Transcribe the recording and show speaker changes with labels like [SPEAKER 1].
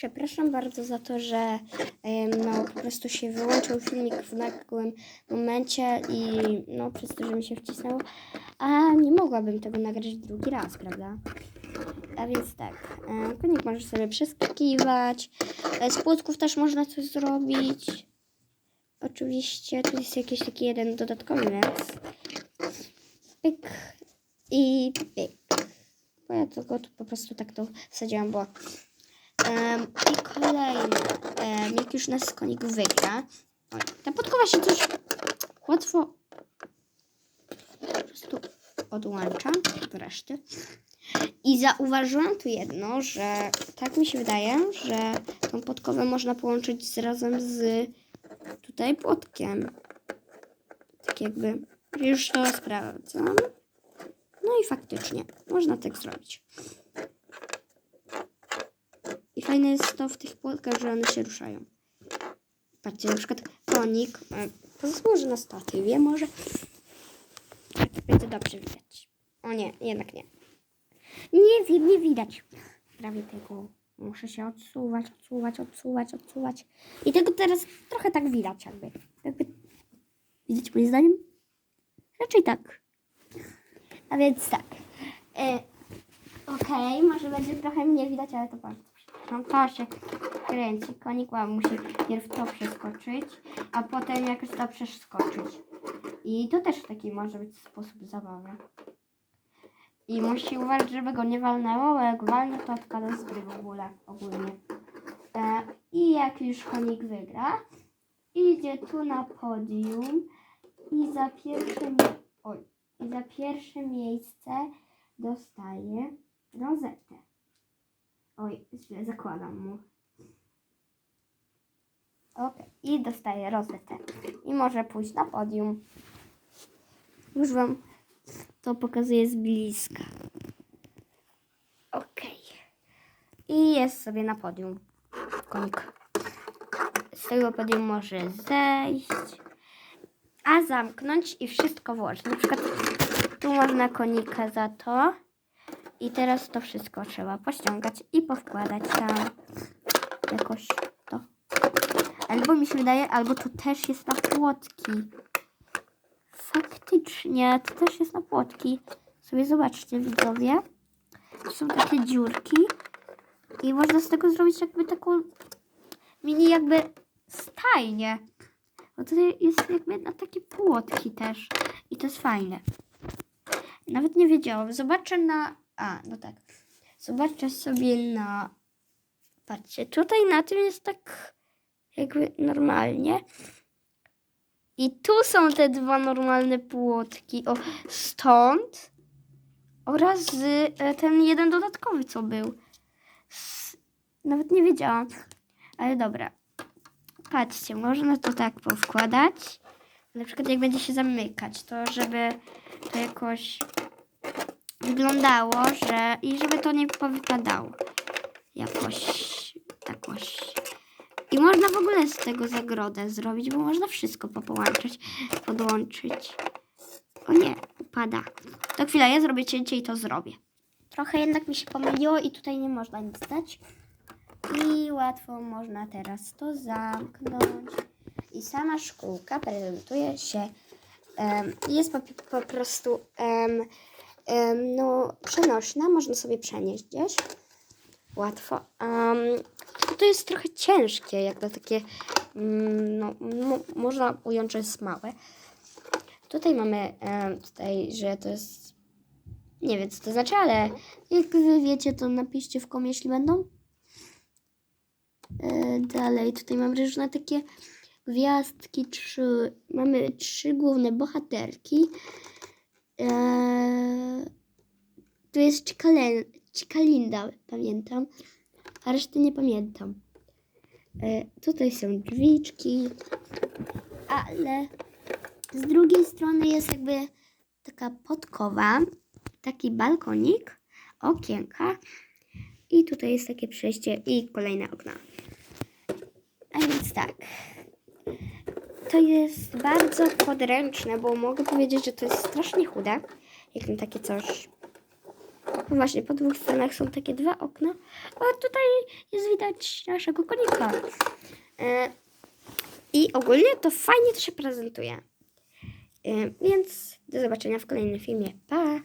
[SPEAKER 1] Przepraszam bardzo za to, że no, po prostu się wyłączył filmik w nagłym momencie i no przez to, że mi się wcisnęło, a nie mogłabym tego nagrać drugi raz, prawda? A więc tak, konik może sobie przeskakiwać, z płotków też można coś zrobić. Oczywiście tu jest jakiś taki jeden dodatkowy, więc pyk i pyk. Bo ja tylko po prostu tak to wsadziłam, bo I kolejne, em, jak już nas konik wygra, oj, ta podkowa się coś łatwo po prostu odłącza od reszty. I zauważyłam tu jedno, że tak mi się wydaje, że tą podkowę można połączyć z, razem z tutaj płotkiem. Tak jakby już to sprawdzam. No i faktycznie można tak zrobić. Fajne jest to w tych płotkach, że one się ruszają. Patrzcie, na przykład konik e, na statywie może. Tak będzie dobrze widać. O nie, jednak nie. Nie wiem, nie widać. Prawie tego. Muszę się odsuwać, odsuwać, odsuwać, odsuwać. I tego teraz trochę tak widać jakby. jakby. Widać moim zdaniem? Raczej tak. A więc tak. E, Okej, może będzie trochę mniej widać, ale to bardzo To się kręci. Konik łap musi pierw to przeskoczyć, a potem jakoś to przeskoczyć. I to też taki może być sposób zabawy. I musi uważać, żeby go nie walnęło, bo jak walnie, to odpada z gry w ogóle, ogólnie. E, I jak już konik wygra, idzie tu na podium i za pierwsze, oj, i za pierwsze miejsce dostaje rozetę. Oj, źle zakładam mu. Ok, i dostaje rozetę. I może pójść na podium. Już Wam to pokazuję z bliska. Ok. I jest sobie na podium. Konik. Z tego podium może zejść, a zamknąć i wszystko włożyć. Na przykład tu można konika za to. I teraz to wszystko trzeba pościągać i powkładać tam jakoś to. Albo mi się wydaje, albo to też jest na płotki. Faktycznie, to też jest na płotki. Sobie zobaczcie, widzowie. Tu są takie dziurki. I można z tego zrobić jakby taką mini jakby stajnię. Bo tutaj jest jakby na takie płotki też. I to jest fajne. Nawet nie wiedziałam. Zobaczę na. A, no tak. Zobaczę sobie na. Patrzcie, tutaj na tym jest tak jakby normalnie. I tu są te dwa normalne płotki. O, stąd. Oraz e, ten jeden dodatkowy, co był. Nawet nie wiedziałam. Ale dobra. Patrzcie, można to tak powkładać. Na przykład jak będzie się zamykać, to żeby to jakoś wyglądało, że i żeby to nie powypadało. Jakoś takoś. I można w ogóle z tego zagrodę zrobić, bo można wszystko popołączyć, podłączyć. O nie, upada. To chwila, ja zrobię cięcie i to zrobię. Trochę jednak mi się pomyliło i tutaj nie można nic dać. I łatwo można teraz to zamknąć. I sama szkółka prezentuje się. em, jest po, po prostu em, no, przenośna, można sobie przenieść gdzieś. Łatwo. Um, to jest trochę ciężkie, jak na takie. mm, no, mo- można ująć, że jest małe. Tutaj mamy tutaj, że to jest. Nie wiem, co to znaczy, ale jak wy wiecie, to napiszcie w komie, jeśli będą. E, dalej, tutaj mam różne takie gwiazdki, trzy, mamy trzy główne bohaterki. E, tu jest Cikalen, Cikalinda, pamiętam, a reszty nie pamiętam. E, tutaj są drzwiczki, ale z drugiej strony jest jakby taka podkowa, taki balkonik, okienka i tutaj jest takie przejście i kolejne okna. A więc tak. To jest bardzo podręczne, bo mogę powiedzieć, że to jest strasznie chude, jak na takie coś. No właśnie, po dwóch stronach są takie dwa okna, a tutaj jest widać naszego konika. E, I ogólnie to fajnie to się prezentuje. E, Więc do zobaczenia w kolejnym filmie. Pa!